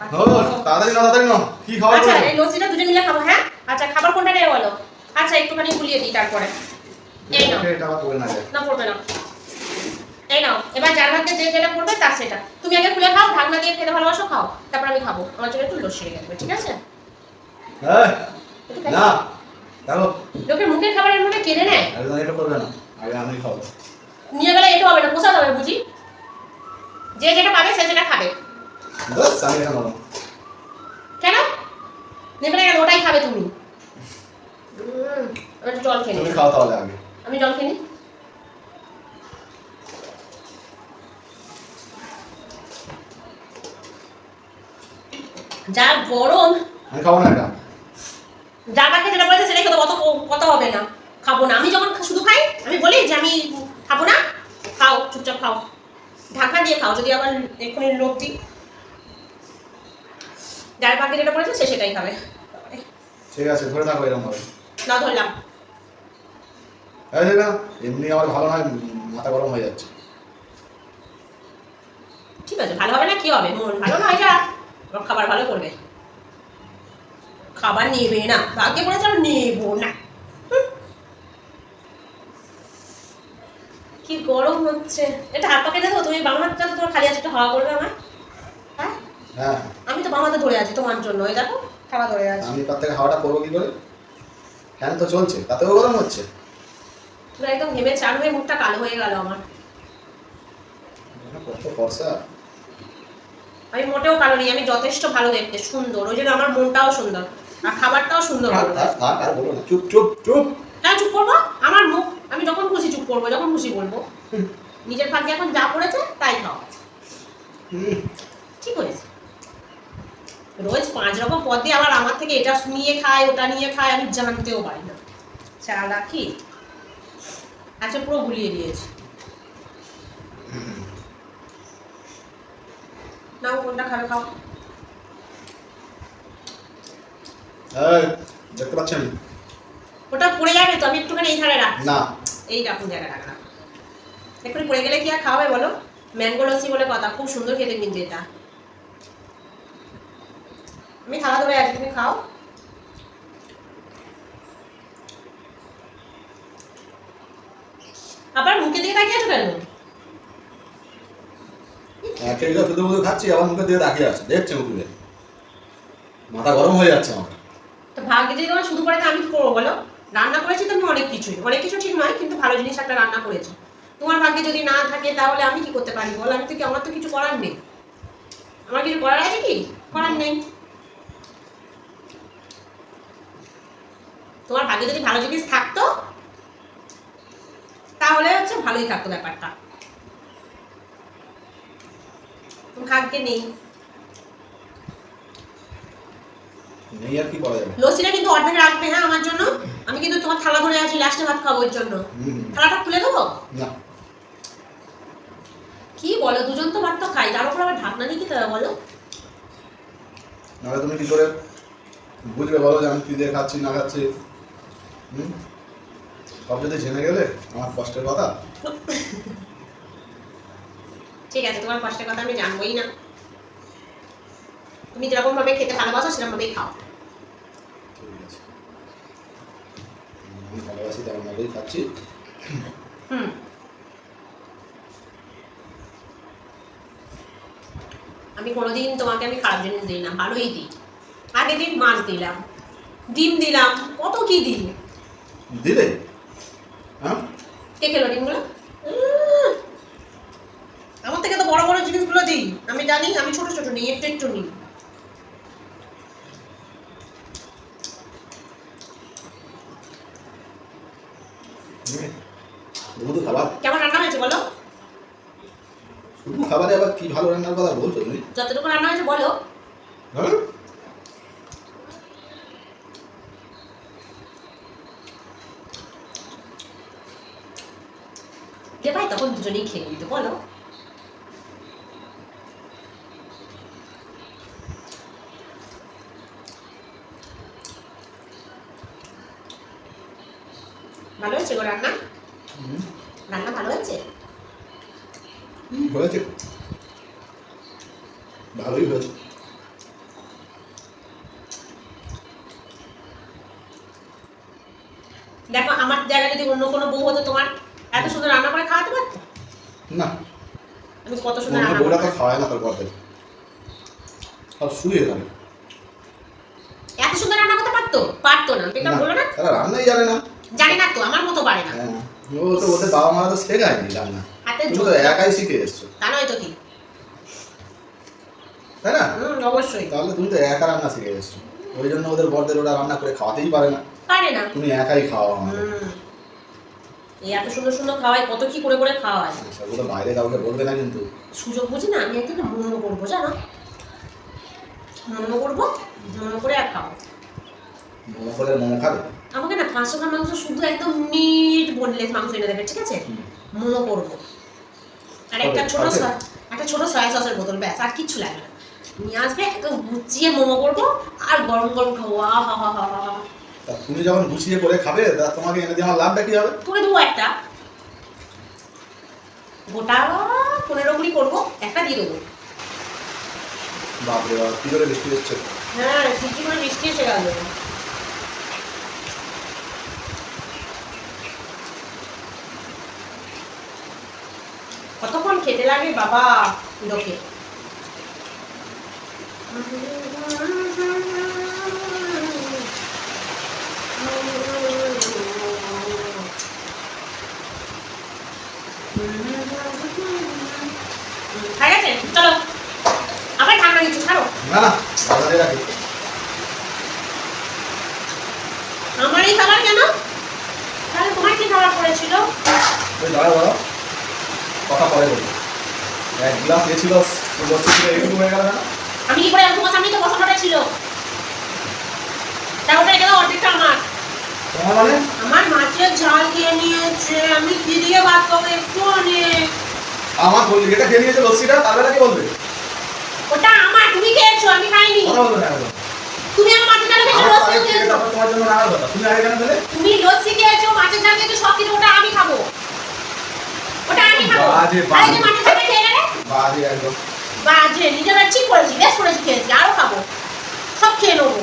ও তাড়াতাড়ি না তাড়াতাড়ি না কি খাবার আচ্ছা এই লস্যিটা দুজন মিলে খাব হ্যাঁ? আচ্ছা খাবার কোনটা নেবে বলো? আচ্ছা একটুখানি গুলিয়ে দিই তারপরে। এই নাও। এটা আবার না না পড়বে না। এই নাও এবার যার ভাগ্যে যে যেটা পড়বে তার সেটা। তুমি আগে খুলে খাও ঢাকনা দিয়ে খেতে ভালোবাসো খাও। তারপর আমি খাব। আমার জন্য একটু লস্যি রেখে দেবে ঠিক আছে। না দেখো লোকের মুখের খাবার মধ্যে কেড়ে নেয়? একদম এটা করবে না। আগে আমি খাব। নিয়ে গেলে এটা হবে না পোষাতে হবে বুঝি? যে যেটা পাবে সে যেটা খাবে। কেন? নেবে না কেন? ওটাই খাবে তুমি। আমি একটু জল খেয়ে তুমি খাও তাহলে আগে। আমি জল খেয়ে যা গরম। আমি খাব না এটা। যা যেটা বলেছে সেটাই খেতে কত কত হবে না। খাব না। আমি যখন শুধু খাই আমি বলি যে আমি খাব না। খাও চুপচাপ খাও। ঢাকা দিয়ে খাও। যদি আবার এক্ষুনি লোক দিই। যার পাখি যেটা বলেছে সে সেটাই খাবে। ঠিক আছে ধরে থাকো এরকম ভাবে। না ধরলাম। না এমনি আমার ভালো নয় মাথা গরম হয়ে যাচ্ছে। ঠিক আছে ভালো হবে না কি হবে? মন ভালো নয় যা। খাবার ভালো করবে। খাবার নেবে না ভাগ্যে পড়েছে আর নেব না। কি গরম হচ্ছে। এটা হাত পাকে দেখো তুমি বাংলা হাতটা তো তোমার খালি আছে একটু হাওয়া করবে আমার হ্যাঁ? হ্যাঁ। বামাতে ধরে আছি তোমার জন্য। এই দেখো খাওয়া ধরে আছে। আমি তার থেকে হাওয়াটা করব কি করে? ফ্যান তো চলছে তাতেও গরম হচ্ছে। পুরো একদম ঘেমে চান হয়ে মুখটা কালো হয়ে গেল আমার। কত ফর্সা। আমি মোটেও কালো নেই আমি যথেষ্ট ভালো দেখতে সুন্দর। ওই জন্য আমার মনটাও সুন্দর আর খাবারটাও সুন্দর থাক আর বলো না চুপ চুপ চুপ। না চুপ করব? আমার মুখ আমি যখন খুশি চুপ করব যখন খুশি বলব। নিজের ভাগ্যে এখন যা পড়েছে তাই খাও হুম, ঠিক হয়েছে রোজ পাঁচ রকম পদ দিয়ে আবার আমার থেকে এটা নিয়ে খায় ওটা নিয়ে খায় আমি জানতেও পারি না। চা রাখি আচ্ছা পুরো গুলিয়ে দিয়েছি। নাও কোনটা খাবে খাও। দেখতে পাচ্ছেন? ওটা পড়ে যাবে তো আমি একটুখানি এই ধারে রাখি না। এই রাখুন জায়গা রাখা এক্ষুনি পড়ে গেলে কি আর খাওয়াবে বলো? ম্যাঙ্গো লস্যি বলে কথা খুব সুন্দর খেতে কিন্তু এটা। আমি খাওয়া ধরে আছি তুমি খাও। আবার মুখে দিকে তাকিয়ে আছো কেন? একে একে শুধু শুধু খাচ্ছি আবার মুখে দিয়ে তাকিয়ে আছে দেখছে মুখে? মাথা গরম হয়ে যাচ্ছে আমার। তো ভাগ্যে যদি তোমার শুধু করে আমি কি করব বলো? রান্না করেছি তো আমি অনেক কিছুই। অনেক কিছু ঠিক নয় কিন্তু ভালো জিনিস একটা রান্না করেছি। তোমার ভাগ্যে যদি না থাকে তাহলে আমি কি করতে পারি বলো? আমি তো কি আমার তো কিছু করার নেই। আমার কিছু করার আছে কি? করার নেই। তোমার ভাগ্যে যদি ভালো জিনিস থাকতো তাহলে হচ্ছে ভালোই থাকতো ব্যাপারটা। ভাগ্যে নেই। নেই কি লস্যিটা কিন্তু অর্ধেক রাখবে হ্যাঁ আমার জন্য। আমি কিন্তু তোমার থালা ধরে আছি লাস্টে ভাত খাব ওর জন্য থালাটা খুলে দেবো? কি বলো দুজন তো ভাত তো খাই তার উপর আবার ঢাকনা দিয়ে হবে বলো? নাহলে তুমি কি করে বুঝবে বলো যে আমি কি দিয়ে খাচ্ছি না খাচ্ছি? সব যদি জেনে গেলে আমার কষ্টের কথা। ঠিক আছে তোমার কষ্টের কথা আমি জানবোই না। তুমি যেরকম ভাবে খেতে ভালোবাসো সেরকম ভাবেই খাও আমি ভালোবাসি তেমন ভাবেই খাচ্ছি। হুম। আমি কোনোদিন তোমাকে আমি খারাপ জিনিস দিই না ভালোই দিই। আগের দিন মাছ দিলাম ডিম দিলাম কত কি দিই? দিলে? হ্যাঁ? কে খেলো ডিমগুলো? আমার থেকে তো বড় বড় জিনিসগুলো দিই। আমি জানি আমি ছোট ছোট নিই একটু একটু নিই। হুম। শুধু খাবার। কেমন রান্না হয়েছে বলো? শুধু খাবারে আবার কি ভালো রান্নার কথা বলছো তুমি? যতটুকু রান্না হয়েছে বলো। হ্যাঁ? তখন দুজনেই খেয়ে নিত বলো ভালো হয়েছে গো রান্না রান্না ভালো হয়েছে হয়েছে ভালোই হয়েছে দেখো আমার জায়গায় যদি অন্য কোনো বউ হতো তোমার এত সুন্দর রান্না করে খাওয়াতে পারতো? না। আমি কত সুন্দর রান্না খাওয়ায় না তার সব শুয়ে এত সুন্দর রান্না করতে পারতো? পারতো না। না তারা রান্নাই জানে না। জানি না তো আমার মতো পারে না। হ্যাঁ ও তো ওদের বাবা মারা তো শেখায়নি রান্না। হাতে তো একাই শিখে এসছো। তা নয় তো কি? তাই না? অবশ্যই। তাহলে তুমি তো একা রান্না শিখে এসছো। ওই জন্য ওদের বরদের ওরা রান্না করে খাওয়াতেই পারে না। পারে না। তুমি একাই খাওয়া এই এত সুন্দর সুন্দর খাওয়াই কত কি করে করে খাওয়ায়? সেগুলো বাইরে কাউকে বলবে না কিন্তু। সুযোগ বুঝি না আমি একদিন মোমো করব জানো? মোমো করব মোমো করে আর খাব। করে আমাকে না পাঁচশো গ্রাম মাংস শুধু একদম নিট বোনলেস মাংস এনে দেবে ঠিক আছে? হুম। করব। আর একটা ছোট একটা ছোট সয়া সসের বোতল ব্যাস আর কিচ্ছু লাগবে না। নিয়ে আসবে একদম গুচিয়ে মোমো করব আর গরম গরম খাব। আহ হা হা হা হা। তা তুমি যখন গুছিয়ে করে খাবে তা তোমাকে এনে দিয়ে আমার লাভটা কি হবে? করে দেবো একটা। গোটা পনেরো কুড়ি করব একটা দিয়ে দেবো। বাপরে বাপ কি করে বৃষ্টি হচ্ছে? হ্যাঁ ঠিকই করে বৃষ্টি এসে গেল। কতক্ষণ খেতে লাগে বাবা লোকে ঠিক আছে চলো। আবার ঠান্ডা কিছু ছাড়ো। না না বাজারে রাখি আমার এই খাবার কেন? তাহলে তোমার কি খাবার পড়েছিল? ওই দাঁড়া বলো। কথা পরে এক গ্লাস গেছিল লস্যি হয়ে গেল না আমি কি করে তোমার সামনে তো বসানোটা ছিল। তা ওটা রেখে দাও অর্ধেকটা আমার। তোমার মানে? ঝাল খেয়ে নিয়েছে আমি কি দিয়ে ভাত খাব একটু অনেক আমার বললি এটা খেয়ে নিয়েছে লস্যিটা? তারপরে কি বলবে। ওটা আমার তুমি খেয়েছো আমি খাইনি। কথা বলবে না তুমি আমার মাছের ঝাল খেয়েছো লস্যি খেয়েছো। তোমার জন্য রাখার কথা। তুমি আগে কেন দিলে তুমি লস্যি খেয়েছো মাছের ঝাল খেয়েছো সব কিছু ওটা আমি খাব। ওটা আমি খাব। বাজে, বাজে। মাছের ঝালটা খেয়ে গেলে বাজে একদম। বাজে নিজেরা ঠিক করেছি বেশ করেছি খেয়েছি আরও খাব। সব খেয়ে নেব।